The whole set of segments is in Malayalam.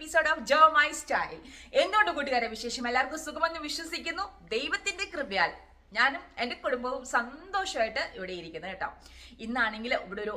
Episode of Jo my style എന്തുകൊണ്ട് കൂട്ടുകാരെ വിശേഷം? എല്ലാവർക്കും സുഖമെന്ന് വിശ്വസിക്കുന്നു. ദൈവത്തിന്റെ കൃപയാൽ. ഞാനും എന്റെ കുടുംബവും സന്തോഷമായിട്ട് ഇവിടെ ഇരിക്കുന്നത് കേട്ടോ. ഇന്നാണെങ്കിൽ ഇവിടെ ഒരു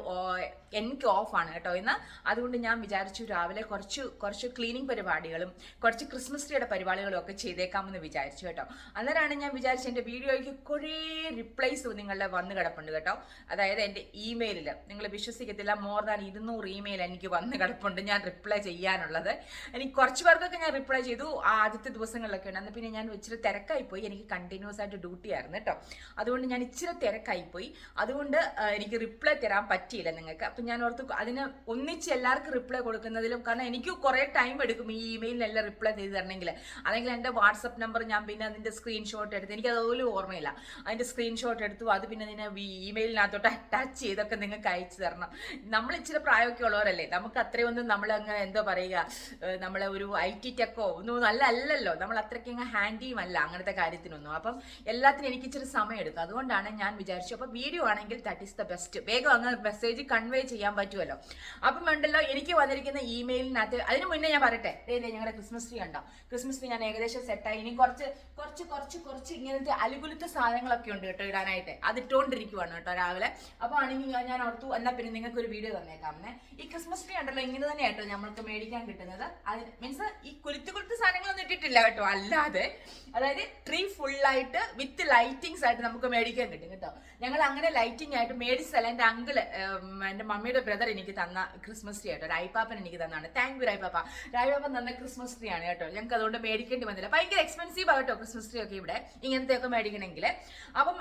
എനിക്ക് ഓഫാണ് കേട്ടോ. ഇന്ന് അതുകൊണ്ട് ഞാൻ വിചാരിച്ചു രാവിലെ കുറച്ച് കുറച്ച് ക്ലീനിങ് പരിപാടികളും കുറച്ച് ക്രിസ്മസ് ട്രീയുടെ പരിപാടികളും ഒക്കെ ചെയ്തേക്കാമെന്ന് വിചാരിച്ചു കേട്ടോ. അന്നേരമാണ് ഞാൻ വിചാരിച്ചത് എന്റെ വീഡിയോയ്ക്ക് കുറേ റിപ്ലൈസ് നിങ്ങളുടെ വന്ന് കിടപ്പുണ്ട് കേട്ടോ. അതായത് എന്റെ ഇമെയിലിൽ നിങ്ങൾ വിശ്വസിക്കത്തില്ല മോർ ദാൻ ഇരുന്നൂറ് ഇമെയിൽ എനിക്ക് വന്ന് കിടപ്പുണ്ട് ഞാൻ റിപ്ലൈ ചെയ്യാനുള്ളത്. എനിക്ക് കുറച്ച് പേർക്കൊക്കെ ഞാൻ റിപ്ലൈ ചെയ്തു. ആദ്യത്തെ ദിവസങ്ങളിലൊക്കെ ഉണ്ട് അന്ന് പിന്നെ ഞാൻ ഇച്ചിരി തിരക്കായി പോയി എനിക്ക് കണ്ടിന്യൂസ് ആയിട്ട് ഡ്യൂട്ടി ആയിരുന്നു കേട്ടോ. അതുകൊണ്ട് ഞാൻ ഇച്ചിരി തിരക്കായി പോയി. അതുകൊണ്ട് എനിക്ക് റിപ്ലൈ തരാൻ പറ്റിയില്ല നിങ്ങൾക്ക്. അപ്പം ഞാൻ ഓർത്ത് അതിന് ഒന്നിച്ച് എല്ലാവർക്കും റിപ്ലൈ കൊടുക്കുന്നതിലും കാരണം എനിക്ക് കുറേ ടൈം എടുക്കും ഈ ഇമെയിലിനെല്ലാം റിപ്ലൈ ചെയ്ത് തരണമെങ്കിൽ. അല്ലെങ്കിൽ എന്റെ വാട്സപ്പ് നമ്പർ ഞാൻ പിന്നെ അതിന്റെ സ്ക്രീൻഷോട്ട് എടുത്ത് എനിക്ക് അതുപോലും ഓർമ്മയില്ല. അതിന്റെ സ്ക്രീൻഷോട്ട് എടുത്തു അത് പിന്നെ ഇതിനെ ഇമെയിലിനകത്തോട്ട് അറ്റാച്ച് ചെയ്തൊക്കെ നിങ്ങൾക്ക് അയച്ചു തരണം. നമ്മൾ ഇച്ചിരി പ്രായമൊക്കെ ഉള്ളവരല്ലേ? നമുക്ക് അത്രയൊന്നും നമ്മൾ അങ്ങ് എന്തോ പറയുക നമ്മളെ ഒരു ഐ ടി ടെക്കോ ഒന്നും നല്ല അല്ലല്ലോ. നമ്മൾ അത്രയ്ക്ക് അങ്ങ് ഹാൻഡിയും അല്ല അങ്ങനത്തെ കാര്യത്തിനൊന്നും. അപ്പം എല്ലാത്തിനും എനിക്ക് ഇച്ചിരി സമയം എടുത്തു അതുകൊണ്ടാണ് ഞാൻ വിചാരിച്ചു അപ്പോൾ വീഡിയോ ആണെങ്കിൽ ദാറ്റ് ഈസ് ദ ബെസ്റ്റ് വേഗം അങ്ങ് മെസ്സേജ് കൺവേ ചെയ്യാൻ പറ്റുമല്ലോ. അപ്പം ഉണ്ടല്ലോ എനിക്ക് വന്നിരിക്കുന്ന ഇമെയിലിനകത്ത് അതിന് മുന്നേ ഞാൻ പറയട്ടെ. ദേ ഞങ്ങളുടെ ക്രിസ്മസ് ട്രീ ഉണ്ടോ ക്രിസ്മസ് ട്രീ ഞാൻ ഏകദേശം സെറ്റായി ഇനി കുറച്ച് കുറച്ച് കുറച്ച് കുറച്ച് ഇങ്ങനത്തെ അലുകുലത്തെ സാധനങ്ങളൊക്കെ ഉണ്ട് കേട്ടോ ഇടാനായിട്ട്. അത് ഇട്ടുകൊണ്ടിരിക്കുവാണ് കേട്ടോ രാവിലെ. അപ്പോൾ ആണെങ്കിൽ ഞാൻ- ഓർത്തു എന്നാൽ പിന്നെ നിങ്ങൾക്ക് ഒരു വീഡിയോ തന്നേക്കാമെന്നേ. ഈ ക്രിസ്മസ് ട്രീ ഉണ്ടല്ലോ ഇങ്ങനെ തന്നെ കേട്ടോ നമ്മൾക്ക് മേടിക്കാൻ കിട്ടുന്നത്. അത് മീൻസ് ഈ കുലുത്ത് കുലുത്ത് സാധനങ്ങളൊന്നും ഇട്ടിട്ടില്ല കേട്ടോ. അല്ലാതെ അതായത് ട്രീ ഫുള്ളായിട്ട് വിത്ത് ലൈറ്റിങ്സ് ആയിട്ട് നമുക്ക് മേടിക്കാൻ കിട്ടും കേട്ടോ. ഞങ്ങൾ അങ്ങനെ ലൈറ്റിംഗ് ആയിട്ട് മേടിച്ചല്ല എന്റെ അങ്കിൾ എന്റെ മമ്മിയുടെ ബ്രദർ എനിക്ക് തന്ന ക്രിസ്മസ് ട്രീ കേട്ടോ രായ്പാപ്പൻ എനിക്ക് തന്നാണ് താങ്ക് യു രായ്പാപ്പ രായ്പാപ്പൻ തന്ന ക്രിസ്മസ് ട്രീ ആണ് കേട്ടോ. ഞങ്ങൾക്ക് അതുകൊണ്ട് മേടിക്കേണ്ടി വന്നില്ല. ഭയങ്കര എക്സ്പെൻസീവ് ആണ് കേട്ടോ ക്രിസ്മസ് ട്രീ ഒക്കെ ഇവിടെ ഇങ്ങനത്തെ ഒക്കെ മേടിക്കണമെങ്കിൽ. അപ്പം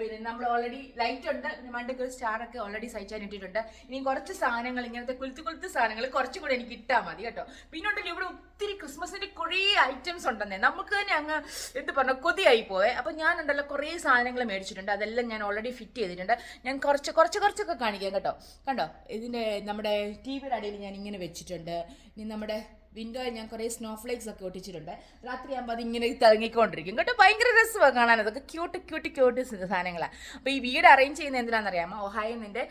പിന്നെ നമ്മൾ ഓൾറെഡി ലൈറ്റ് ഉണ്ട്. പിന്നെ മണ്ടയ്ക്ക് ഒരു സ്റ്റാർ ഒക്കെ ഓൾറെഡി സഹിച്ചാൻ ഇട്ടിട്ടുണ്ട്. ഇനി കുറച്ച് സാധനങ്ങൾ ഇങ്ങനത്തെ കുലുത്ത് കുലുത്ത് സാധനങ്ങൾ കുറച്ചും കൂടെ എനിക്ക് ഇട്ടാൽ മതി കേട്ടോ. പിന്നെ ഉണ്ടല്ലോ ഇവിടെ ഒത്തിരി ക്രിസ്മസിന്റെ കുറേ ഐറ്റംസ് ഉണ്ടെന്നേ. നമുക്ക് തന്നെ അങ്ങ് എന്ത് പറഞ്ഞ കൊതിയായി പോയെ അപ്പൊ ഞാൻ ഉണ്ടല്ലോ കുറേ സാധനങ്ങൾ മേടിച്ചിട്ടുണ്ട്. അതെല്ലാം ഞാൻ ഓൾറെഡി ഫിറ്റ് ചെയ്തിട്ടുണ്ട്. ഞാൻ കുറച്ച് കുറച്ച് കുറച്ചൊക്കെ കാണിക്കാം കേട്ടോ. കണ്ടോ? ഇതിന്റെ നമ്മുടെ ടി വിയുടെ അടിയിൽ ഞാൻ ഇങ്ങനെ വെച്ചിട്ടുണ്ട്. ഇനി നമ്മുടെ വിൻഡോയിൽ ഞാൻ കുറേ സ്നോ ഫ്ലേക്സ് ഒക്കെ ഒട്ടിച്ചിട്ടുണ്ട്. രാത്രി ആകുമ്പോൾ അത് ഇങ്ങനെ തിളങ്ങിക്കൊണ്ടിരിക്കും. കേട്ടോ? ഭയങ്കര രസമാണ് കാണാൻ. അതൊക്കെ ക്യൂട്ട് ക്യൂട്ട് ക്യൂട്ട് സാധനങ്ങളാണ് അപ്പോൾ ഈ വീട് അറേഞ്ച് ചെയ്യുന്നത് എന്തിനാണെന്നറിയാമോ? ഒഹായിൽ നിന്റെ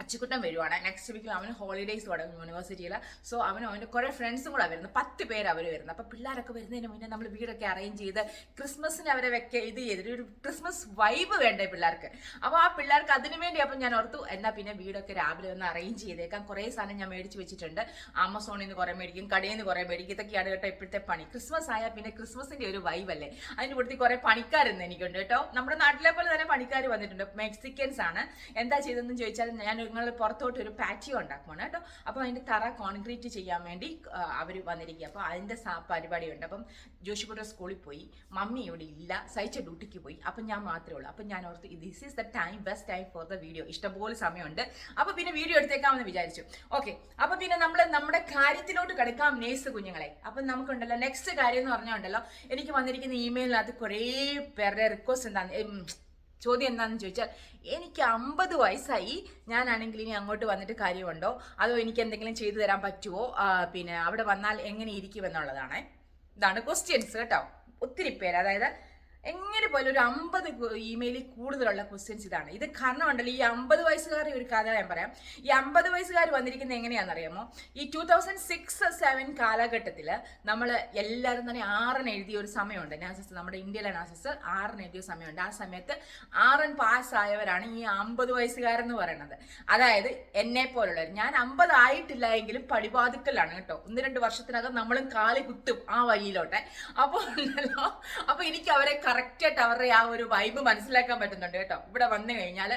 അച്ചുക്കുട്ടൻ വരുവാണ്. നെക്സ്റ്റ് വീക്കിൽ അവന് ഹോളിഡേയ്സ് തുടങ്ങും യൂണിവേഴ്സിറ്റിയിൽ സോ അവനും അവന്റെ കുറേ ഫ്രണ്ട്സും കൂടെ വരുന്നത് പത്ത് പേര് അവർ വരുന്നത് അപ്പോൾ പിള്ളേരൊക്കെ വരുന്നതിന് മുന്നേ നമ്മൾ വീടൊക്കെ അറേഞ്ച് ചെയ്ത് ക്രിസ്മസിന് അവരെ വെക്ക ഇത് ചെയ്തിട്ട് ഒരു ക്രിസ്മസ് വൈബ് വേണ്ടേ പിള്ളേർക്ക്? അപ്പോൾ ആ പിള്ളേർക്ക് അതിനു വേണ്ടി അപ്പം ഞാൻ ഓർത്തു എന്നാൽ പിന്നെ വീടൊക്കെ രാവിലെ ഒന്ന് അറേഞ്ച് ചെയ്തേക്കാം. കുറേ സാധനം ഞാൻ മേടിച്ച് വെച്ചിട്ടുണ്ട്. ആമസോണിൽ നിന്ന് കുറേ മേടിക്കും കടയിൽ നിന്ന് കുറേ മേടിക്കും. ഇതൊക്കെയാണ് കേട്ടോ ഇപ്പോഴത്തെ പണി. ക്രിസ്മസ് ആയാൽ പിന്നെ ക്രിസ്മസിന്റെ ഒരു വൈബ് അല്ലേ? അതിന് കൂടുതൽ കുറേ പണിക്കാരെന്ന് എനിക്കുണ്ട് കേട്ടോ. നമ്മുടെ നാട്ടിലെ പോലെ തന്നെ പണിക്കാർ വന്നിട്ടുണ്ട്. മെക്സിക്കൻസ് ആണ്. എന്താ ചെയ്തതെന്ന് ചോദിച്ചാൽ ഞാൻ നിങ്ങൾ പുറത്തോട്ട് ഒരു പാറ്റിയോ ഉണ്ടാക്കുവാണ് കേട്ടോ. അപ്പോൾ അതിന്റെ തറ കോൺക്രീറ്റ് ചെയ്യാൻ വേണ്ടി അവർ വന്നിരിക്കുക. അപ്പോൾ അതിന്റെ പരിപാടിയുണ്ട്. അപ്പം ജോഷിക്കുട്ട സ്കൂളിൽ പോയി. മമ്മി ഇവിടെ ഇല്ല. സഹിച്ച ഡ്യൂട്ടിക്ക് പോയി. അപ്പം ഞാൻ മാത്രമേ ഉള്ളൂ. അപ്പം ഞാൻ ഓർത്ത് this is the time best time for the video ഇഷ്ടംപോലെ സമയമുണ്ട്. അപ്പോൾ പിന്നെ വീഡിയോ എടുത്തേക്കാമെന്ന് വിചാരിച്ചു. ഓക്കെ അപ്പോൾ പിന്നെ നമ്മൾ നമ്മുടെ കാര്യത്തിലോട്ട് കിടക്കാം നേഴ്സ് കുഞ്ഞുങ്ങളെ. അപ്പം നമുക്കുണ്ടല്ലോ നെക്സ്റ്റ് കാര്യം എന്ന് പറഞ്ഞുണ്ടല്ലോ എനിക്ക് വന്നിരിക്കുന്ന ഇമെയിലിനകത്ത് കുറേ പേരുടെ റിക്വസ്റ്റ് എന്താണെന്ന് ചോദ്യം എന്താണെന്ന് ചോദിച്ചാൽ എനിക്ക് അമ്പത് വയസ്സായി. ഞാനാണെങ്കിൽ ഇനി അങ്ങോട്ട് വന്നിട്ട് കാര്യമുണ്ടോ? അതോ എനിക്ക് എന്തെങ്കിലും ചെയ്തു തരാൻ പറ്റുമോ പിന്നെ അവിടെ വന്നാൽ എങ്ങനെ ഇരിക്കുമെന്നുള്ളതാണ് ഇതാണ് ക്വസ്റ്റ്യൻസ് കേട്ടോ. ഒത്തിരി പേര്. അതായത് എങ്ങനെ പോലും ഒരു അമ്പത് ഇമെയിലിൽ കൂടുതലുള്ള ക്വസ്റ്റ്യൻസ് ഇതാണ്. ഇത് കാരണം ഉണ്ടല്ലോ ഈ അമ്പത് വയസ്സുകാരുടെ ഒരു കഥ ഞാൻ പറയാം. ഈ അമ്പത് വയസ്സുകാർ വന്നിരിക്കുന്നത് എങ്ങനെയാണെന്നറിയാമോ? ഈ ടൂ തൗസൻഡ് സിക്സ് സെവൻ കാലഘട്ടത്തിൽ നമ്മൾ എല്ലാവരും തന്നെ ആറിന് എഴുതിയ ഒരു സമയമുണ്ട്. നാസസ് നമ്മുടെ ഇന്ത്യയിലെ നാസസ് ആറിന് എഴുതിയ സമയമുണ്ട്. ആ സമയത്ത് ആറൻ പാസ്സായവരാണ് ഈ അമ്പത് വയസ്സുകാരെന്ന് പറയുന്നത്. അതായത് എന്നെ പോലുള്ളവർ. ഞാൻ അമ്പത് ആയിട്ടില്ല എങ്കിലും പടിവാതുക്കലാണ് കേട്ടോ. ഒന്ന് രണ്ട് വർഷത്തിനകം നമ്മളും കാൽ കുത്തും ആ വഴിയിലോട്ടെ. അപ്പോൾ അപ്പോൾ എനിക്ക് അവരെ കറക്റ്റായിട്ട് അവരുടെ ആ ഒരു വൈബ് മനസ്സിലാക്കാൻ പറ്റുന്നുണ്ട് കേട്ടോ. ഇവിടെ വന്നു കഴിഞ്ഞാൽ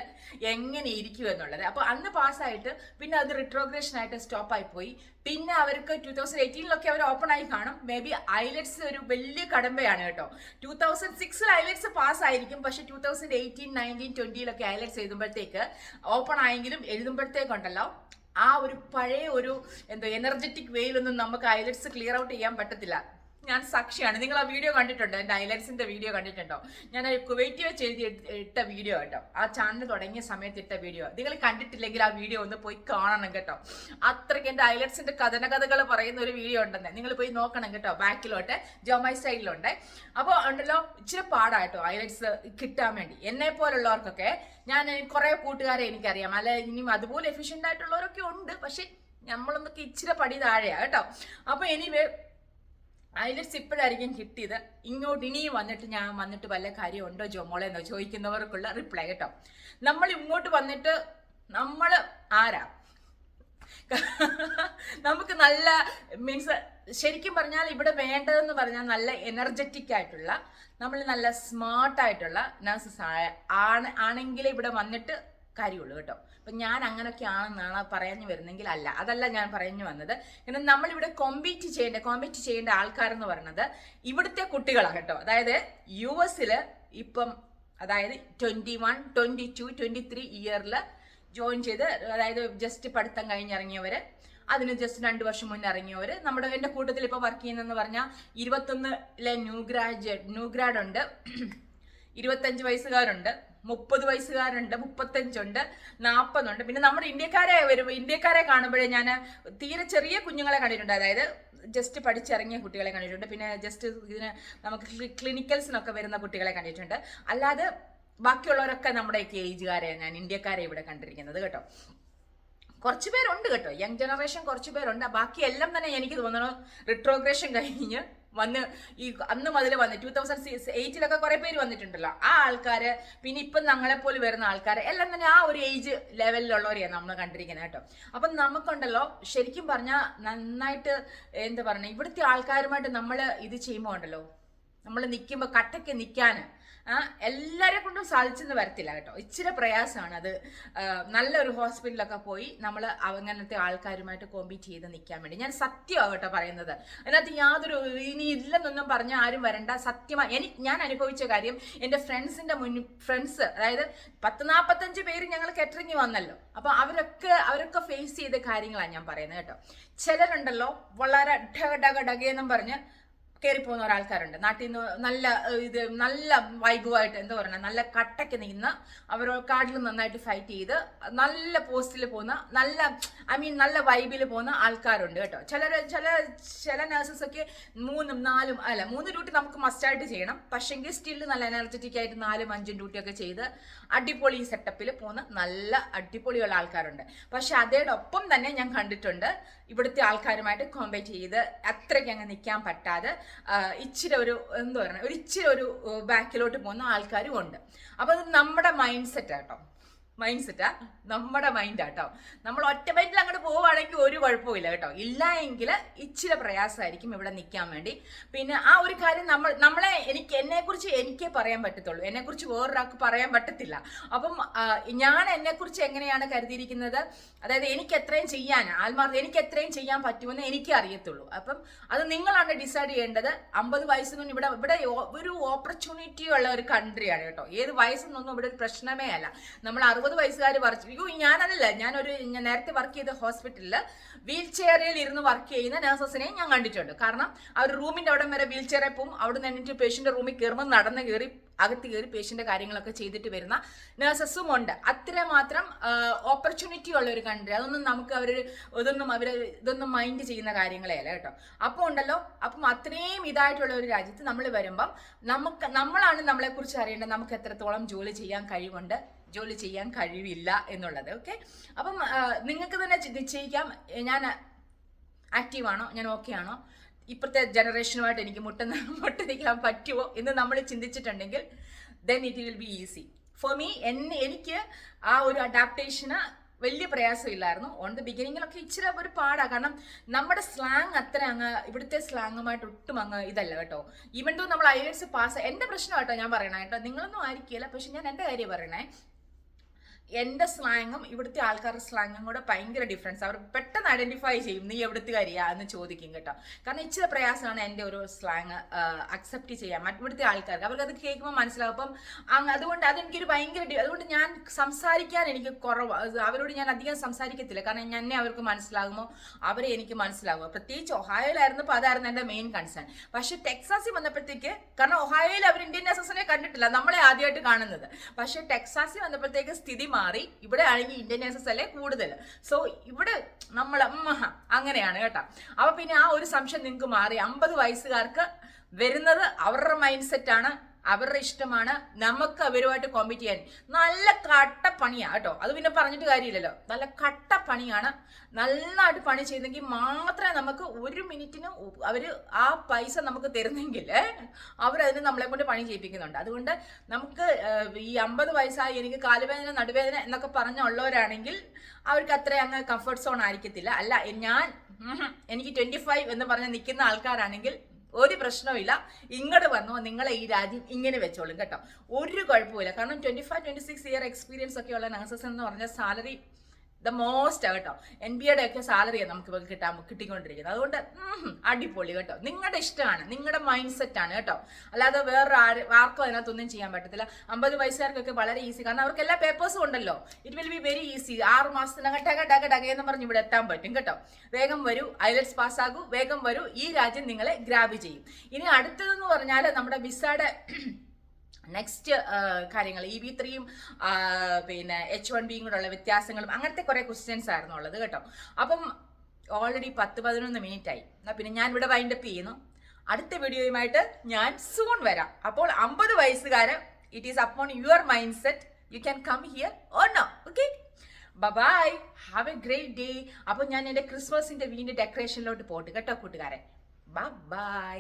എങ്ങനെ ഇരിക്കും എന്നുള്ളത്. അപ്പോൾ അന്ന് പാസ്സായിട്ട് പിന്നെ അത് റിട്രോഗ്രേഷൻ ആയിട്ട് സ്റ്റോപ്പ് ആയി പോയി. പിന്നെ അവർക്ക് ടൂ തൗസൻഡ് എയ്റ്റീനിലൊക്കെ അവർ ഓപ്പൺ ആയി കാണും. മേ ബി ഐലറ്റ്സ് ഒരു വലിയ കടമ്പയാണ് കേട്ടോ. ടൂ തൗസൻഡ് സിക്സിൽ ഐലറ്റ്സ് പാസ് ആയിരിക്കും. പക്ഷേ ടൂ തൗസൻഡ് എയ്റ്റീൻ നയന്റീൻ ട്വന്റിയിലൊക്കെ ഐലറ്റ്സ് എഴുതുമ്പോഴത്തേക്ക് ഓപ്പൺ ആയെങ്കിലും എഴുതുമ്പോഴത്തേക്കുണ്ടല്ലോ ആ ഒരു പഴയ ഒരു എന്തോ എനർജറ്റിക് വേയിലൊന്നും നമുക്ക് ഐലറ്റ്സ് ക്ലിയർ ഔട്ട് ചെയ്യാൻ പറ്റത്തില്ല. ഞാൻ സാക്ഷിയാണ്. നിങ്ങൾ ആ വീഡിയോ കണ്ടിട്ടുണ്ടോ? എന്റെ ഐലൻസിന്റെ വീഡിയോ കണ്ടിട്ടുണ്ടോ? ഞാൻ കുവൈറ്റ് വെച്ച് എഴുതി ഇട്ട- വീഡിയോ കേട്ടോ. ആ ചാനൽ തുടങ്ങിയ സമയത്ത് ഇട്ട വീഡിയോ നിങ്ങൾ കണ്ടിട്ടില്ലെങ്കിൽ ആ വീഡിയോ ഒന്ന് പോയി കാണണം കേട്ടോ. അത്രയ്ക്ക് എന്റെ ഐലൻസിന്റെ കഥനകഥകൾ പറയുന്ന ഒരു വീഡിയോ ഉണ്ടെന്ന്. നിങ്ങൾ പോയി നോക്കണം കേട്ടോ. ബാക്കിലോട്ടെ ജോമൈ സ്റ്റൈലിലുണ്ട്. അപ്പോൾ ഉണ്ടല്ലോ ഇച്ചിരി പാടാട്ടോ ഐലൻസ് കിട്ടാൻ വേണ്ടി. എന്നെ പോലുള്ളവർക്കൊക്കെ ഞാൻ കുറേ കൂട്ടുകാരെ എനിക്കറിയാം. അല്ലെ ഇനിയും അതുപോലെ എഫിഷ്യന്റ് ആയിട്ടുള്ളവരൊക്കെ ഉണ്ട്. പക്ഷേ നമ്മളൊന്നൊക്കെ ഇച്ചിരി പടി താഴെയാണ് കേട്ടോ. അപ്പോൾ എനിവേ അതിലിസ്റ്റ് ഇപ്പോഴായിരിക്കും കിട്ടിയത്. ഇങ്ങോട്ട് ഇനിയും വന്നിട്ട് ഞാൻ വന്നിട്ട് വല്ല കാര്യം ഉണ്ടോ ജോമോളെ എന്നോ ചോദിക്കുന്നവർക്കുള്ള റിപ്ലൈ കേട്ടോ. നമ്മൾ ഇങ്ങോട്ട് വന്നിട്ട് നമ്മൾ ആരാ? നമുക്ക് നല്ല മീൻസ് ശരിക്കും പറഞ്ഞാൽ ഇവിടെ വേണ്ടതെന്ന് പറഞ്ഞാൽ നല്ല എനർജറ്റിക് ആയിട്ടുള്ള നമ്മൾ നല്ല സ്മാർട്ട് ആയിട്ടുള്ള നഴ്സസ് ആണ് ആണെങ്കിൽ ഇവിടെ വന്നിട്ട് കാര്യമുള്ളൂ കേട്ടോ. അപ്പൊ ഞാൻ അങ്ങനെയൊക്കെ ആണെന്നാണ് പറഞ്ഞു വരുന്നെങ്കിൽ അല്ല. അതല്ല ഞാൻ പറഞ്ഞു വന്നത്. കാരണം നമ്മളിവിടെ കോമ്പീറ്റ് ചെയ്യേണ്ട കോമ്പീറ്റ് ചെയ്യേണ്ട ആൾക്കാരെന്ന് പറയുന്നത് ഇവിടുത്തെ കുട്ടികളാണ് കേട്ടോ. അതായത് യു എസിൽ ഇപ്പം അതായത് twenty one twenty two twenty three ഇയറിൽ ജോയിൻ ചെയ്ത് അതായത് ജസ്റ്റ് പഠിത്തം കഴിഞ്ഞിറങ്ങിയവർ അതിന് ജസ്റ്റ് രണ്ട് വർഷം മുന്നേ ഇറങ്ങിയവർ നമ്മുടെ എന്റെ കൂട്ടത്തിൽ ഇപ്പൊ വർക്ക് ചെയ്യുന്നതെന്ന് പറഞ്ഞാൽ ഇരുപത്തൊന്നിലെ ന്യൂ ഗ്രാജുവേറ്റ് ന്യൂ ഗ്രാഡ് ഉണ്ട് ഇരുപത്തഞ്ച് വയസ്സുകാരുണ്ട് മുപ്പത് വയസ്സുകാരുണ്ട് മുപ്പത്തഞ്ചുണ്ട് നാൽപ്പതുണ്ട് പിന്നെ നമ്മുടെ ഇന്ത്യക്കാരെ വരും ഇന്ത്യക്കാരെ കാണുമ്പോഴേ ഞാൻ തീരെ ചെറിയ കുഞ്ഞുങ്ങളെ കണ്ടിട്ടുണ്ട്. അതായത് ജസ്റ്റ് പഠിച്ചിറങ്ങിയ കുട്ടികളെ കണ്ടിട്ടുണ്ട്. പിന്നെ ജസ്റ്റ് ഇതിന് നമുക്ക് ക്ലിനിക്കൽസിനൊക്കെ വരുന്ന കുട്ടികളെ കണ്ടിട്ടുണ്ട്. അല്ലാതെ ബാക്കിയുള്ളവരൊക്കെ നമ്മുടെയൊക്കെ ഏജുകാരെ ഞാൻ ഇന്ത്യക്കാരെ ഇവിടെ കണ്ടിരിക്കുന്നത് കേട്ടോ. കുറച്ച് പേരുണ്ട് കേട്ടോ. യങ് ജനറേഷൻ കുറച്ച് പേരുണ്ട്. ബാക്കി എല്ലാം തന്നെ എനിക്ക് തോന്നുന്നു റിട്രോഗ്രേഷൻ കഴിഞ്ഞ് വന്ന് ഈ അന്ന് മുതൽ വന്ന് ടൂ തൗസൻഡ് സിക്സ് എയ്റ്റിലൊക്കെ കുറെ പേര് വന്നിട്ടുണ്ടല്ലോ. ആ ആൾക്കാര് പിന്നെ ഇപ്പം ഞങ്ങളെപ്പോലെ വരുന്ന ആൾക്കാർ എല്ലാം തന്നെ ആ ഒരു ഏജ് ലെവലിലുള്ളവരെയാണ് നമ്മൾ കണ്ടിരിക്കുന്നത് കേട്ടോ. അപ്പം നമുക്കുണ്ടല്ലോ ശരിക്കും പറഞ്ഞാൽ നന്നായിട്ട് എന്താ പറയുക ഇവിടുത്തെ ആൾക്കാരുമായിട്ട് നമ്മൾ ഇത് ചെയ്യുമ്പോൾ ഉണ്ടല്ലോ നമ്മൾ നിൽക്കുമ്പോൾ കട്ടയ്ക്ക് നിൽക്കാൻ എല്ലാരെ കൊണ്ടും സാധിച്ചെന്ന് വരത്തില്ല കേട്ടോ. ഇച്ചിരി പ്രയാസമാണ് അത്. നല്ലൊരു ഹോസ്പിറ്റലൊക്കെ പോയി നമ്മൾ അങ്ങനത്തെ ആൾക്കാരുമായിട്ട് കോമ്പീറ്റ് ചെയ്ത് നിൽക്കാൻ വേണ്ടി. ഞാൻ സത്യമാണ് കേട്ടോ പറയുന്നത്. അതിനകത്ത് യാതൊരു ഇനി ഇല്ലെന്നൊന്നും പറഞ്ഞാൽ ആരും വരണ്ട. സത്യമായി എനിക്ക് ഞാൻ അനുഭവിച്ച കാര്യം എന്റെ ഫ്രണ്ട്സിന്റെ മുന്നിൽ ഫ്രണ്ട്സ് അതായത് പത്ത് നാൽപ്പത്തഞ്ച് പേര് ഞങ്ങൾ കെറ്ററിങ് വന്നല്ലോ. അപ്പോൾ അവരൊക്കെ അവരൊക്കെ ഫേസ് ചെയ്ത കാര്യങ്ങളാണ് ഞാൻ പറയുന്നത് കേട്ടോ. ചിലരുണ്ടല്ലോ വളരെ ഡഗ ഡഗ പറഞ്ഞ് കയറി പോകുന്ന ഒരാൾക്കാരുണ്ട്. നാട്ടിൽ നിന്ന് നല്ല ഇത് നല്ല വൈബുമായിട്ട് എന്താ പറയുക നല്ല കട്ടയ്ക്ക് നിൽക്കുന്ന അവരോക്കാട്ടിൽ നന്നായിട്ട് ഫൈറ്റ് ചെയ്ത് നല്ല പോസ്റ്റിൽ പോകുന്ന നല്ല ഐ മീൻ നല്ല വൈബിൽ പോകുന്ന ആൾക്കാരുണ്ട് കേട്ടോ. ചിലർ ചില ചില നഴ്സസ് ഒക്കെ മൂന്നും നാലും അല്ല മൂന്ന് ഡ്യൂട്ടി നമുക്ക് മസ്റ്റായിട്ട് ചെയ്യണം. പക്ഷെങ്കിൽ സ്റ്റിൽ നല്ല എനർജറ്റിക് ആയിട്ട് നാലും അഞ്ചും ഡ്യൂട്ടിയൊക്കെ ചെയ്ത് അടിപൊളി സെറ്റപ്പിൽ പോകുന്ന നല്ല അടിപൊളിയുള്ള ആൾക്കാരുണ്ട്. പക്ഷെ അതോടൊപ്പം തന്നെ ഞാൻ കണ്ടിട്ടുണ്ട് ഇവിടുത്തെ ആൾക്കാരുമായിട്ട് കോമ്പറ്റ് ചെയ്ത് അത്രയ്ക്ക് അങ്ങ് നിൽക്കാൻ പറ്റാതെ ഇച്ചിരി ഒരു എന്താ പറയുക ഒരു ഇച്ചിരി ഒരു ബാക്കിലോട്ട് പോകുന്ന ആൾക്കാരും ഉണ്ട്. അപ്പോൾ അത് നമ്മുടെ മൈൻഡ് സെറ്റ് കേട്ടോ മൈൻഡ് സെറ്റാ നമ്മുടെ മൈൻഡാ കേട്ടോ നമ്മൾ ഒറ്റ മൈൻഡിൽ അങ്ങോട്ട് പോവുകയാണെങ്കിൽ ഒരു കുഴപ്പമില്ല കേട്ടോ. ഇല്ല എങ്കിൽ ഇച്ചിരി പ്രയാസമായിരിക്കും ഇവിടെ നിൽക്കാൻ വേണ്ടി. പിന്നെ ആ ഒരു കാര്യം നമ്മൾ നമ്മളെ എനിക്ക് എന്നെക്കുറിച്ച് എനിക്കേ പറയാൻ പറ്റത്തുള്ളൂ. എന്നെക്കുറിച്ച് വേറൊരാൾക്ക് പറയാൻ പറ്റത്തില്ല. അപ്പം ഞാൻ എന്നെക്കുറിച്ച് എങ്ങനെയാണ് കരുതിയിരിക്കുന്നത്? അതായത് എനിക്ക് എത്രയും ചെയ്യാൻ ആത്മാർ എനിക്ക് എത്രയും ചെയ്യാൻ പറ്റുമെന്ന് എനിക്ക് അറിയത്തുള്ളൂ. അപ്പം അത് നിങ്ങളാണ് ഡിസൈഡ് ചെയ്യേണ്ടത്. അമ്പത് വയസ്സിനും ഇവിടെ ഇവിടെ ഒരു ഓപ്പർച്യൂണിറ്റി ഉള്ള ഒരു കൺട്രിയാണ് കേട്ടോ. ഏത് വയസ്സെന്നൊന്നും ഇവിടെ ഒരു പ്രശ്നമേ അല്ല. നമ്മൾ അറുപത് വയസ്സുകാർ വർക്ക് അയ്യോ ഞാനതല്ല. ഞാനൊരു ഞാൻ നേരത്തെ വർക്ക് ചെയ്ത ഹോസ്പിറ്റലിൽ വീൽ ചെയറിൽ ഇരുന്ന് വർക്ക് ചെയ്യുന്ന നഴ്സസിനെ ഞാൻ കണ്ടിട്ടുണ്ട്. കാരണം അവർ റൂമിന്റെ അവിടെ വരെ വീൽ ചെയറിൽ പോകും അവിടെ നിന്ന് എന്നിട്ട് പേഷ്യന്റെ റൂമിൽ കയറുമ്പോൾ നടന്ന് കയറി അകത്ത് കയറി പേഷ്യന്റെ കാര്യങ്ങളൊക്കെ ചെയ്തിട്ട് വരുന്ന നഴ്സസും ഉണ്ട്. അത്രമാത്രം ഓപ്പർച്യൂണിറ്റി ഉള്ള ഒരു കൺട്രി അതൊന്നും നമുക്ക് അവർ ഇതൊന്നും അവർ ഇതൊന്നും മൈൻഡ് ചെയ്യുന്ന കാര്യങ്ങളേ അല്ല കേട്ടോ. അപ്പോൾ ഉണ്ടല്ലോ. അപ്പം അത്രയും ഇതായിട്ടുള്ള ഒരു രാജ്യത്ത് നമ്മൾ വരുമ്പം നമുക്ക് നമ്മളാണ് നമ്മളെക്കുറിച്ച് അറിയേണ്ടത്. നമുക്ക് എത്രത്തോളം ജോലി ചെയ്യാൻ കഴിവുണ്ട്. ജോലി ചെയ്യാൻ കഴിവില്ല എന്നുള്ളത് ഓക്കെ അപ്പം നിങ്ങൾക്ക് തന്നെ നിശ്ചയിക്കാം. ഞാൻ ഞാൻ ആക്റ്റീവാണോ ഞാൻ ഓക്കെ ആണോ? ഇപ്പോഴത്തെ ജനറേഷനുമായിട്ട് എനിക്ക് മുട്ടുന്ന മുട്ട നിൽക്കാൻ പറ്റുമോ എന്ന് നമ്മൾ ചിന്തിച്ചിട്ടുണ്ടെങ്കിൽ then it will be easy for me എന്നെ എനിക്ക് ആ ഒരു അഡാപ്റ്റേഷന് വലിയ പ്രയാസമില്ലായിരുന്നു ഓൺ ദ ബിഗിനിങ്ങിലൊക്കെ ഇച്ചിരി ഒരു പാടാ. കാരണം നമ്മുടെ സ്ലാങ് അത്ര അങ്ങ് ഇവിടുത്തെ സ്ലാങ്ങുമായിട്ട് ഒട്ടും അങ്ങ് ഇതല്ല കേട്ടോ. ഈവൻ തോ നമ്മൾ ഐ എസ് പാസ് എന്റെ പ്രശ്നം ഞാൻ പറയണേ കേട്ടോ. നിങ്ങളൊന്നും ആയിരിക്കില്ല. പക്ഷെ ഞാൻ എന്റെ കാര്യം പറയണേ. എന്റെ സ്ലാങ്ങും ഇവിടുത്തെ ആൾക്കാരുടെ സ്ലാങ്ങും കൂടെ ഭയങ്കര ഡിഫറൻസ് അവർ പെട്ടെന്ന് ഐഡന്റിഫൈ ചെയ്യും നീ എവിടുത്തെ കാര്യമാണ് എന്ന് ചോദിക്കും കേട്ടോ. കാരണം ഇച്ചിരി പ്രയാസമാണ് എന്റെ ഒരു സ്ലാങ് അക്സെപ്റ്റ് ചെയ്യാൻ മറ്റിവിടുത്തെ ആൾക്കാർക്ക്. അവർക്ക് അത് കേൾക്കുമ്പോൾ മനസ്സിലാവും. അപ്പം അതുകൊണ്ട് അതെനിക്കൊരു ഭയങ്കര അതുകൊണ്ട് ഞാൻ സംസാരിക്കാൻ എനിക്ക് കുറവ് അവരോട് ഞാൻ അധികം സംസാരിക്കത്തില്ല. കാരണം എന്നെ അവർക്ക് മനസ്സിലാകുമോ? അവരെ എനിക്ക് മനസ്സിലാകുമോ? പ്രത്യേകിച്ച് ഒഹായോയിലായിരുന്നപ്പോൾ അതായിരുന്നു എന്റെ മെയിൻ കൺസേൺ പക്ഷേ ടെക്സാസിൽ വന്നപ്പോഴത്തേക്ക് കാരണം ഒഹായോയിൽ അവർ ഇന്ത്യൻ നഴ്സസിനെ കണ്ടിട്ടില്ല. നമ്മളെ ആദ്യമായിട്ട് കാണുന്നത്. പക്ഷേ ടെക്സാസിൽ വന്നപ്പോഴത്തേക്ക് സ്ഥിതി ഇവിടെ ആണെങ്കിൽ ഇന്ത്യൻ നേഴ്സസ് അല്ലേ കൂടുതൽ. സോ ഇവിടെ നമ്മൾ അങ്ങനെയാണ് കേട്ടോ. അപ്പൊ പിന്നെ ആ ഒരു സംശയം നിങ്ങൾക്ക് മാറി. അമ്പത് വയസ്സുകാർക്ക് വരുന്നത് അവരുടെ മൈൻഡ് സെറ്റാണ് അവരുടെ ഇഷ്ടമാണ് നമുക്ക് അവരുമായിട്ട് കോമ്പീറ്റ് ചെയ്യാൻ. നല്ല കട്ട പണിയാണ് കേട്ടോ. അത് പിന്നെ പറഞ്ഞിട്ട് കാര്യമില്ലല്ലോ. നല്ല കട്ട പണിയാണ്. നന്നായിട്ട് പണി ചെയ്തെങ്കിൽ മാത്രമേ നമുക്ക് ഒരു മിനിറ്റിന് അവർ ആ പൈസ നമുക്ക് തരുന്നെങ്കിൽ അവരതിന് നമ്മളെ കൊണ്ട് പണി ചെയ്യിപ്പിക്കുന്നുണ്ട്. അതുകൊണ്ട് നമുക്ക് ഈ അമ്പത് വയസ്സായി എനിക്ക് കാലുവേദന നടുവേദന എന്നൊക്കെ പറഞ്ഞുള്ളവരാണെങ്കിൽ അവർക്ക് അത്ര അങ്ങ് കംഫർട്ട് സോൺ ആയിരിക്കത്തില്ല. അല്ല ഞാൻ എനിക്ക് ട്വന്റി ഫൈവ് എന്ന് പറഞ്ഞ് നിൽക്കുന്ന ആൾക്കാരാണെങ്കിൽ ഒരു പ്രശ്നവുമില്ല. ഇങ്ങോട്ട് വന്നോ നിങ്ങളെ ഈ രാജ്യം ഇങ്ങനെ വെച്ചോളും കേട്ടോ. ഒരു കുഴപ്പമില്ല കാരണം twenty five twenty six year experience ഒക്കെ ഉള്ള നഴ്സസ് എന്ന് പറഞ്ഞാൽ സാലറി ദ മോസ്റ്റ് കേട്ടോ എൻ ബി എയുടെ ഒക്കെ സാലറിയാണ് നമുക്ക് ഇവർക്ക് കിട്ടാൻ കിട്ടിക്കൊണ്ടിരിക്കുന്നത്. അതുകൊണ്ട് അടിപൊളി കേട്ടോ. നിങ്ങളുടെ ഇഷ്ടമാണ്. നിങ്ങളുടെ മൈൻഡ് സെറ്റ് ആണ് കേട്ടോ. അല്ലാതെ വേറെ ആർക്കും അതിനകത്തൊന്നും ചെയ്യാൻ പറ്റത്തില്ല. അമ്പത് വയസ്സുകാർക്കൊക്കെ വളരെ ഈസി കാരണം അവർക്ക് എല്ലാ പേപ്പേഴ്സും ഉണ്ടല്ലോ. It will be very easy ആറ് മാസത്തിനകം ടക ടക ടക എന്ന് പറഞ്ഞ് ഇവിടെ എത്താൻ പറ്റും കേട്ടോ. വേഗം വരൂ. ഐലറ്റ്സ് പാസ്സാകൂ വേഗം വരൂ. ഈ രാജ്യം നിങ്ങളെ ഗ്രാബ് ചെയ്യും. ഇനി അടുത്തതെന്ന് പറഞ്ഞാൽ നമ്മുടെ വിസയുടെ നെക്സ്റ്റ് കാര്യങ്ങൾ ഇ വി ത്രീയും പിന്നെ എച്ച് വൺ ബിയും കൂടെ ഉള്ള വ്യത്യാസങ്ങളും അങ്ങനത്തെ കുറേ ക്വസ്റ്റ്യൻസ് ആയിരുന്നു ഉള്ളത് കേട്ടോ. അപ്പം ഓൾറെഡി പത്ത് പതിനൊന്ന് മിനിറ്റ് ആയി. എന്നാൽ പിന്നെ ഞാൻ ഇവിടെ വൈൻഡപ്പ് ചെയ്യുന്നു. അടുത്ത വീഡിയോയുമായിട്ട് ഞാൻ സൂൺ വരാം. അപ്പോൾ അമ്പത് വയസ്സുകാരൻ it is upon your mindset you can come here or no okay bye bye have a great day അപ്പോൾ ഞാൻ എന്റെ ക്രിസ്മസിന്റെ വീണ്ടും ഡെക്കറേഷനിലോട്ട് പോട്ട് കേട്ടോ കൂട്ടുകാരെ. ബൈ